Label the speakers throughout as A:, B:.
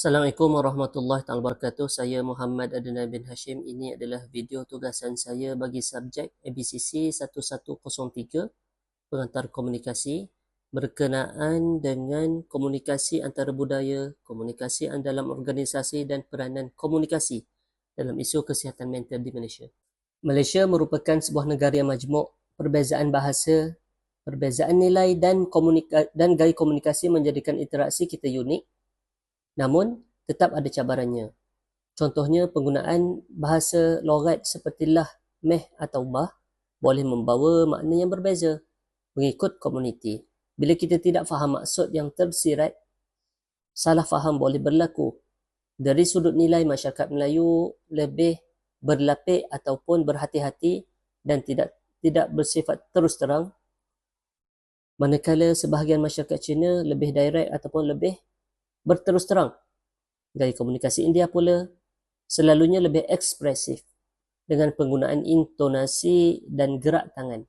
A: Assalamualaikum warahmatullahi taala wabarakatuh. Saya Muhammad Adnan bin Hashim. Ini adalah video tugasan saya bagi subjek ABCC 1103 pengantar komunikasi berkenaan dengan komunikasi antara budaya, komunikasi dalam organisasi dan peranan komunikasi dalam isu kesihatan mental di Malaysia. Malaysia merupakan sebuah negara yang majmuk, perbezaan bahasa, perbezaan nilai dan komunika- dan gaya komunikasi menjadikan interaksi kita unik Namun, tetap ada cabarannya. Contohnya, penggunaan bahasa logat seperti lah, meh atau bah boleh membawa makna yang berbeza mengikut komuniti. Bila kita tidak faham maksud yang tersirat, salah faham boleh berlaku. Dari sudut nilai masyarakat Melayu lebih berlapik ataupun berhati-hati dan tidak tidak bersifat terus terang manakala sebahagian masyarakat Cina lebih direct ataupun lebih berterus terang. Gaya komunikasi India pula selalunya lebih ekspresif dengan penggunaan intonasi dan gerak tangan.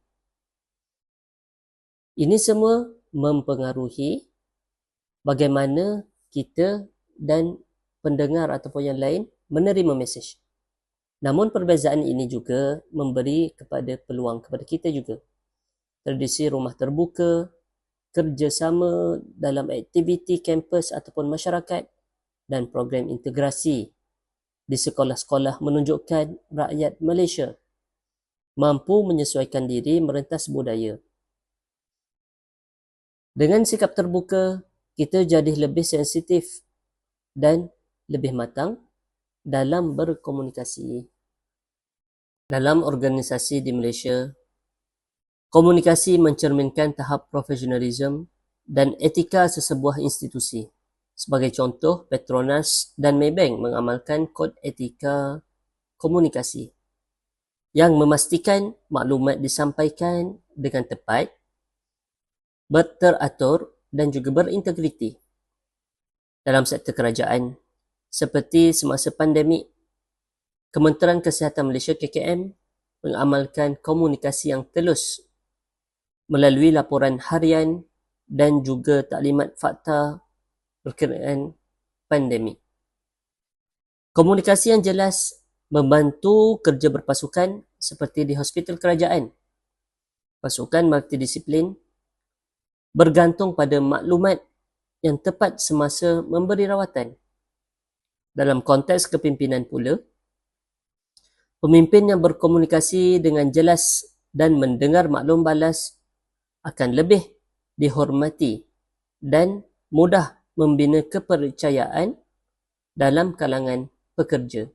A: Ini semua mempengaruhi bagaimana kita dan pendengar ataupun yang lain menerima mesej. Namun perbezaan ini juga memberi kepada peluang kepada kita juga. Tradisi rumah terbuka, kerjasama dalam aktiviti kampus ataupun masyarakat dan program integrasi di sekolah-sekolah menunjukkan rakyat Malaysia mampu menyesuaikan diri merentas budaya. Dengan sikap terbuka, kita jadi lebih sensitif dan lebih matang dalam berkomunikasi. Dalam organisasi di Malaysia, komunikasi mencerminkan tahap profesionalisme dan etika sesebuah institusi. Sebagai contoh, Petronas dan Maybank mengamalkan kod etika komunikasi yang memastikan maklumat disampaikan dengan tepat, berteratur dan juga berintegriti. Dalam sektor kerajaan, seperti semasa pandemik, Kementerian Kesihatan Malaysia KKM mengamalkan komunikasi yang telus melalui laporan harian dan juga taklimat fakta berkenaan pandemik. Komunikasi yang jelas membantu kerja berpasukan seperti di hospital kerajaan. Pasukan multidisiplin bergantung pada maklumat yang tepat semasa memberi rawatan. Dalam konteks kepimpinan pula, pemimpin yang berkomunikasi dengan jelas dan mendengar maklum balas akan lebih dihormati dan mudah membina kepercayaan dalam kalangan pekerja.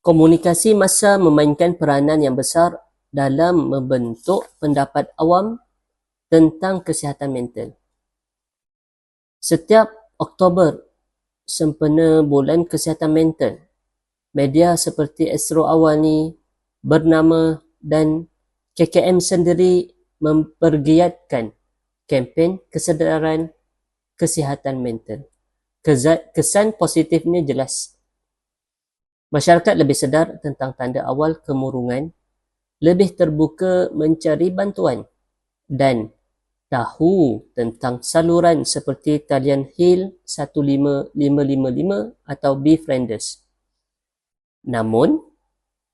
A: Komunikasi masa memainkan peranan yang besar dalam membentuk pendapat awam tentang kesihatan mental. Setiap Oktober sempena bulan kesihatan mental, media seperti Astro Awani bernama dan KKM sendiri mempergiatkan kempen kesedaran kesihatan mental. Kesan positifnya jelas. Masyarakat lebih sedar tentang tanda awal kemurungan, lebih terbuka mencari bantuan dan tahu tentang saluran seperti talian HIL 15555 atau Befrienders. Namun,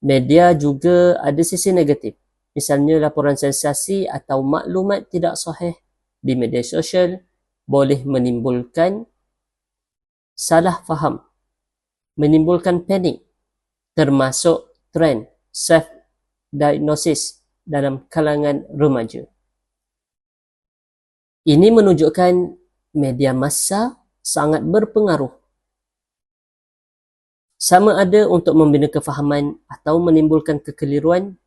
A: media juga ada sisi negatif. Misalnya laporan sensasi atau maklumat tidak sahih di media sosial boleh menimbulkan salah faham, menimbulkan panik termasuk trend self-diagnosis dalam kalangan remaja. Ini menunjukkan media massa sangat berpengaruh sama ada untuk membina kefahaman atau menimbulkan kekeliruan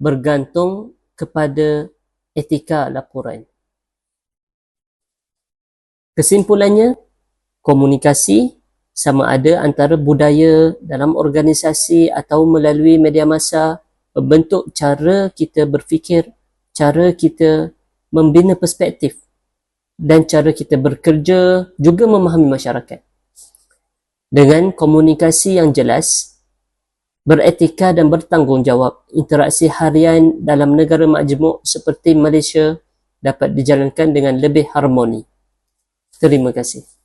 A: bergantung kepada etika laporan. Kesimpulannya, komunikasi sama ada antara budaya dalam organisasi atau melalui media massa membentuk cara kita berfikir, cara kita membina perspektif dan cara kita bekerja juga memahami masyarakat dengan komunikasi yang jelas, beretika dan bertanggungjawab, interaksi harian dalam negara majmuk seperti Malaysia dapat dijalankan dengan lebih harmoni. Terima kasih.